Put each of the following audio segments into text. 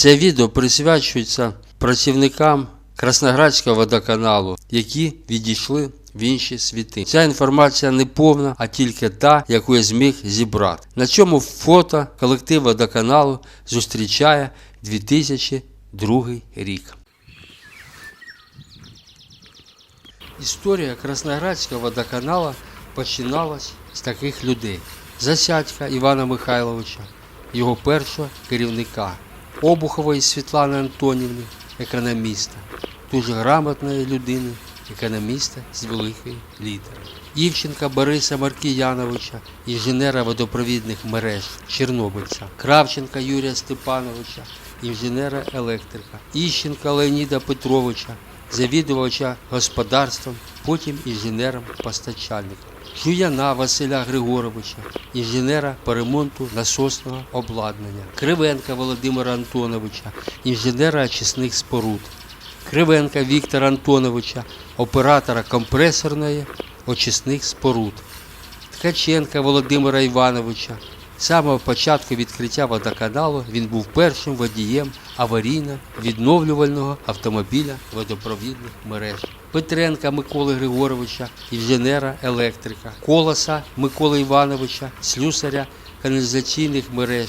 Це відео присвячується працівникам Красноградського водоканалу, які відійшли в інші світи. Ця інформація не повна, а тільки та, яку я зміг зібрати. На цьому фото колектив водоканалу зустрічає 2002 рік. Історія Красноградського водоканалу починалась з таких людей: Засядька Івана Михайловича, його першого керівника, Обухової Світлани Антонівни, економіста, дуже грамотної людини, економіста з великої літери. Івченка Бориса Маркіяновича, інженера водопровідних мереж, Чорнобильця, Кравченка Юрія Степановича, інженера електрика, Іщенка Леоніда Петровича, завідувача господарством, потім інженером постачальником. Жуяна Василя Григоровича, інженера по ремонту насосного обладнання, Кривенка Володимира Антоновича, інженера очисних споруд, Кривенка Віктора Антоновича, оператора компресорної очисних споруд, Ткаченка Володимира Івановича. З самого початку відкриття водоканалу він був першим водієм аварійно-відновлювального автомобіля водопровідних мереж. Петренка Миколи Григоровича, інженера електрика, Колоса Миколи Івановича, слюсаря каналізаційних мереж.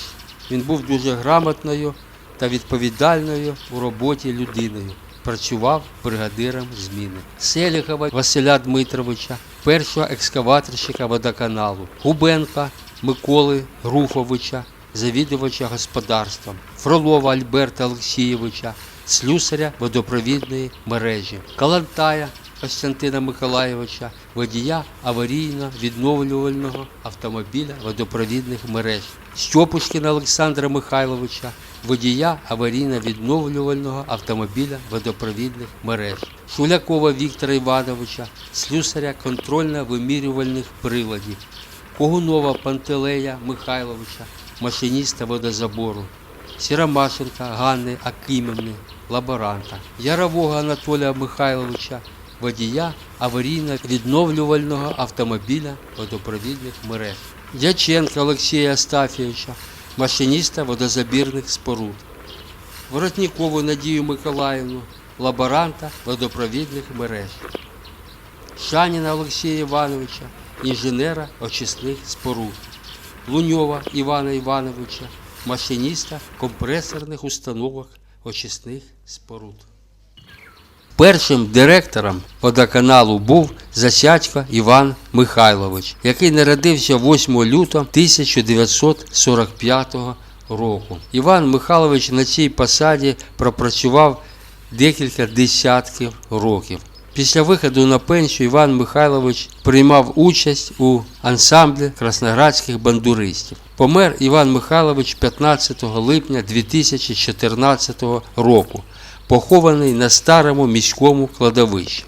Він був дуже грамотною та відповідальною у роботі людиною. Працював бригадиром зміни. Селіхова Василя Дмитровича, першого екскаваторщика водоканалу, Губенка Миколи Груфовича, завідувача господарством, Фролова Альберта Олексійовича, слюсаря водопровідної мережі, Калантая Костянтина Миколайовича, водія аварійно-відновлювального автомобіля водопровідних мереж, Стьопушкіна Олександра Михайловича, водія аварійно-відновлювального автомобіля водопровідних мереж, Шулякова Віктора Івановича, слюсаря контрольно-вимірювальних приладів, Когунова Пантелея Михайловича, машиніста водозабору, Сіромашенка Ганни Акимівни, лаборанта, Ярового Анатолія Михайловича, водія аварійно-відновлювального автомобіля водопровідних мереж, Дяченка Олексія Астафійовича, машиніста водозабірних споруд, Воротнікову Надію Миколаївну, лаборанта водопровідних мереж, Шаніна Олексія Івановича, інженера очисних споруд, Луньова Івана Івановича, машиніста компресорних установок очисних споруд. Першим директором водоканалу був Засядько Іван Михайлович, який народився 8 лютого 1945 року. Іван Михайлович на цій посаді пропрацював декілька десятків років. Після виходу на пенсію Іван Михайлович приймав участь у ансамблі красноградських бандуристів. Помер Іван Михайлович 15 липня 2014 року, похований на старому міському кладовищі.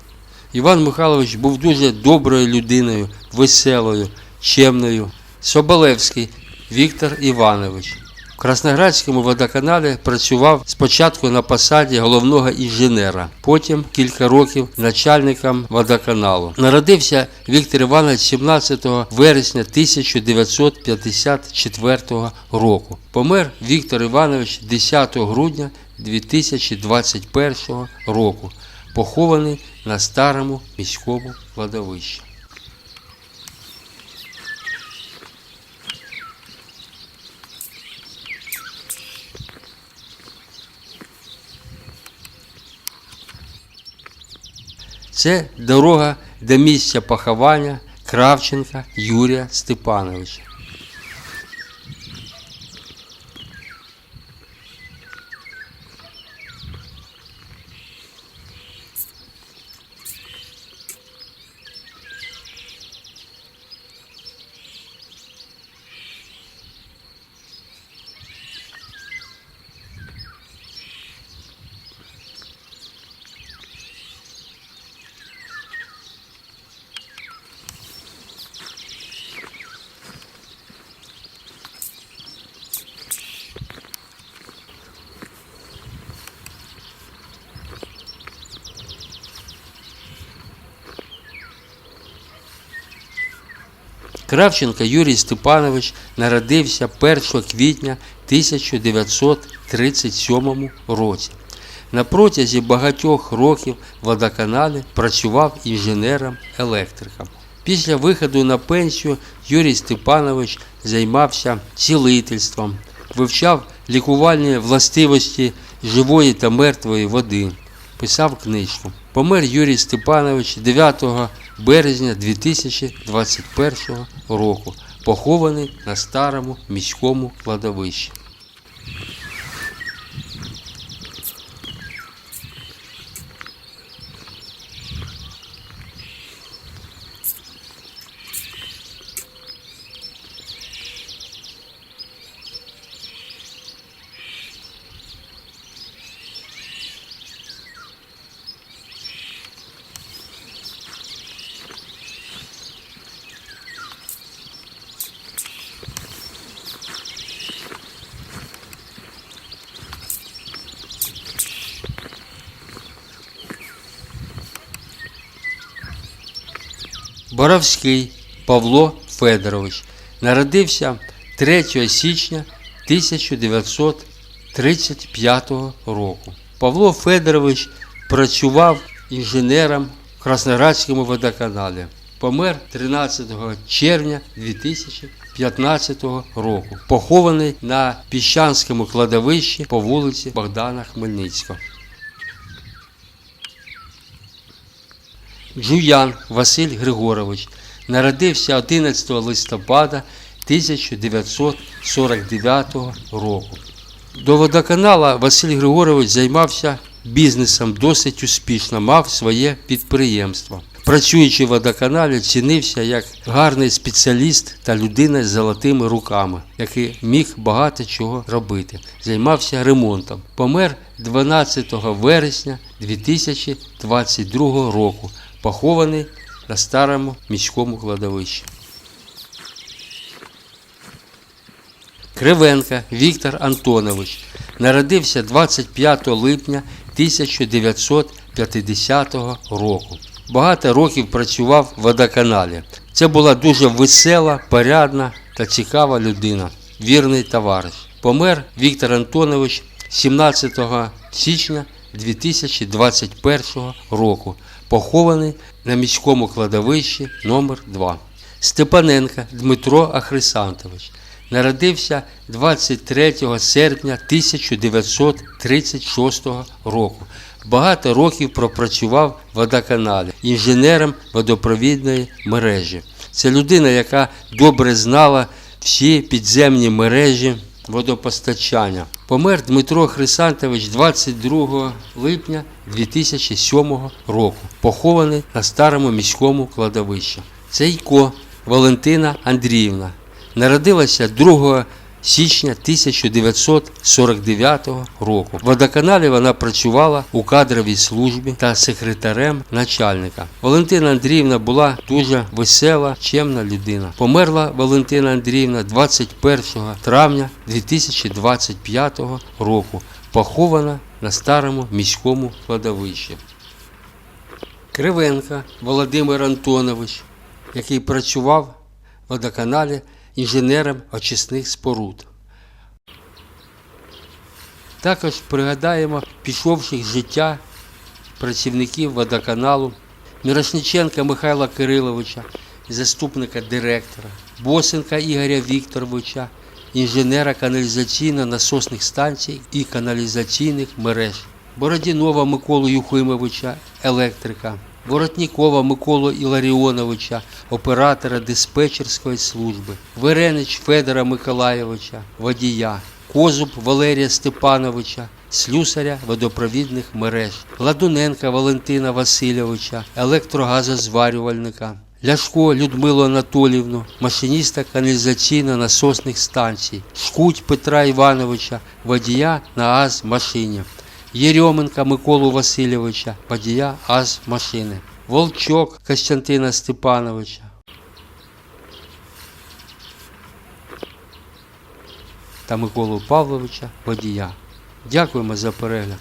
Іван Михайлович був дуже доброю людиною, веселою, чемною. Соболевський Віктор Іванович. Красноградському водоканалі працював спочатку на посаді головного інженера, потім кілька років начальником водоканалу. Народився Віктор Іванович 17 вересня 1954 року. Помер Віктор Іванович 10 грудня 2021 року, похований на старому міському кладовищі. Це дорога до місця поховання Кравченка Юрія Степановича. Кравченко Юрій Степанович народився 1 квітня 1937 році. На протязі багатьох років водоканалі працював інженером-електриком. Після виходу на пенсію Юрій Степанович займався цілительством, вивчав лікувальні властивості живої та мертвої води, писав книжку. Помер Юрій Степанович 9 березня 2021 року, похований на старому міському кладовищі. Боровський Павло Федорович народився 3 січня 1935 року. Павло Федорович працював інженером в Красноградському водоканалі. Помер 13 червня 2015 року. Похований на Піщанському кладовищі по вулиці Богдана Хмельницького. Джуян Василь Григорович народився 11 листопада 1949 року. До водоканала Василь Григорович займався бізнесом досить успішно, мав своє підприємство. Працюючи в водоканалі, цінився як гарний спеціаліст та людина з золотими руками, який міг багато чого робити. Займався ремонтом. Помер 12 вересня 2022 року похований на старому міському кладовищі. Кривенка Віктор Антонович народився 25 липня 1950 року. Багато років працював в водоканалі. Це була дуже весела, порядна та цікава людина, вірний товариш. Помер Віктор Антонович 17 січня 2021 року, похований на міському кладовищі номер 2 Степаненка Дмитро Ахрисантович народився 23 серпня 1936 року. Багато років пропрацював в водоканалі інженером водопровідної мережі. Це людина, яка добре знала всі підземні мережі водопостачання. Помер Дмитро Хрисантович 22 липня 2007 року, похований на старому міському кладовищі. Цейко Валентина Андріївна народилася 2 січня 1949 року. В водоканалі вона працювала у кадровій службі та секретарем начальника. Валентина Андріївна була дуже весела, чемна людина. Померла Валентина Андріївна 21 травня 2025 року, похована на старому міському кладовищі. Кривенка Володимир Антонович, який працював в водоканалі інженером очисних споруд. Також пригадаємо пішовших з життя працівників водоканалу Мірошниченка Михайла Кириловича, заступника директора, Босенка Ігоря Вікторовича, інженера каналізаційно-насосних станцій і каналізаційних мереж, Бородінова Миколу Юхимовича, електрика, Воротнікова Миколу Іларіоновича, оператора диспетчерської служби, Веренич Федора Миколайовича, водія, Козуб Валерія Степановича, слюсаря водопровідних мереж, Ладуненка Валентина Васильовича, електрогазозварювальника, Ляшко Людмилу Анатолівну, машиніста каналізаційно-насосних станцій, Шкуть Петра Івановича, водія на АЗ-машині. Єрьоменка Миколу Васильовича, водія АЗ-машини, Волчок Костянтина Степановича. Та Миколу Павловича водія. Дякуємо за перегляд.